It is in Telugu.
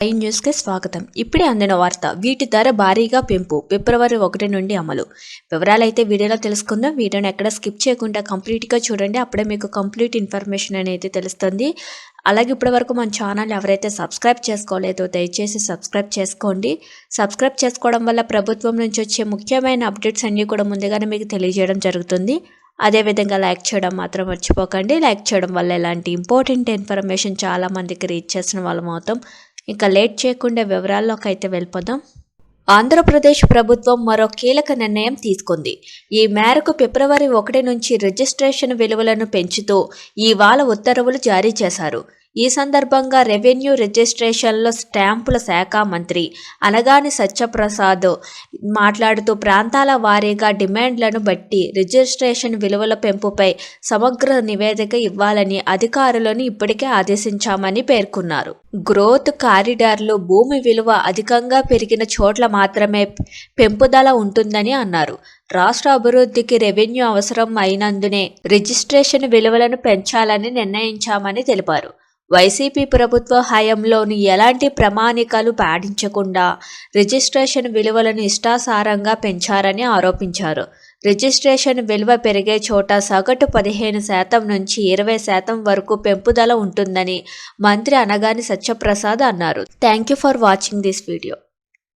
ఐ న్యూస్కి స్వాగతం. ఇప్పుడే అందిన వార్త వీటి ధర భారీగా పెంపు ఫిబ్రవరి ఒకటి నుండి అమలు. వివరాలైతే వీడియోలో తెలుసుకుందాం. వీడియోని ఎక్కడ స్కిప్ చేయకుండా కంప్లీట్గా చూడండి. అప్పుడే మీకు కంప్లీట్ ఇన్ఫర్మేషన్ అనేది తెలుస్తుంది. అలాగే ఇప్పటి వరకు మన ఛానల్ ఎవరైతే సబ్స్క్రైబ్ చేసుకోలేదో దయచేసి సబ్స్క్రైబ్ చేసుకోండి. సబ్స్క్రైబ్ చేసుకోవడం వల్ల ప్రభుత్వం నుంచి వచ్చే ముఖ్యమైన అప్డేట్స్ అన్నీ కూడా ముందుగానే మీకు తెలియజేయడం జరుగుతుంది. అదేవిధంగా లైక్ చేయడం మాత్రం మర్చిపోకండి. లైక్ చేయడం వల్ల ఇలాంటి ఇంపార్టెంట్ ఇన్ఫర్మేషన్ చాలా మందికి రీచ్ చేసిన వాళ్ళం అవుతాం. ఇంకా లేట్ చేయకుండా వివరాల్లోకి అయితే వెళ్ళిపోదాం. ఆంధ్రప్రదేశ్ ప్రభుత్వం మరో కీలక నిర్ణయం తీసుకుంది. ఈ మేరకు ఫిబ్రవరి ఒకటి నుంచి రిజిస్ట్రేషన్ విలువలను పెంచుతూ ఇవాళ ఉత్తర్వులు జారీ చేశారు. ఈ సందర్భంగా రెవెన్యూ రిజిస్ట్రేషన్లో స్టాంపుల శాఖ మంత్రి అనగాని సత్యప్రసాద్ మాట్లాడుతూ ప్రాంతాల వారీగా డిమాండ్లను బట్టి రిజిస్ట్రేషన్ విలువల పెంపుపై సమగ్ర నివేదిక ఇవ్వాలని అధికారులను ఇప్పటికే ఆదేశించామని పేర్కొన్నారు. గ్రోత్ కారిడార్లు భూమి విలువ అధికంగా పెరిగిన చోట్ల మాత్రమే పెంపుదల ఉంటుందని అన్నారు. రాష్ట్ర అభివృద్ధికి రెవెన్యూ అవసరం అయినందునే రిజిస్ట్రేషన్ విలువలను పెంచాలని నిర్ణయించామని తెలిపారు. వైసీపీ ప్రభుత్వ హయాంలోని ఎలాంటి ప్రమాణికలు పాటించకుండా రిజిస్ట్రేషన్ విలువలను ఇష్టాసారంగా పెంచారని ఆరోపించారు. రిజిస్ట్రేషన్ విలువ పెరిగే చోట సగటు పదిహేను శాతం నుంచి ఇరవై శాతం వరకు పెంపుదల ఉంటుందని మంత్రి అనగాని సత్యప్రసాద్ అన్నారు. Thank you for watching this video.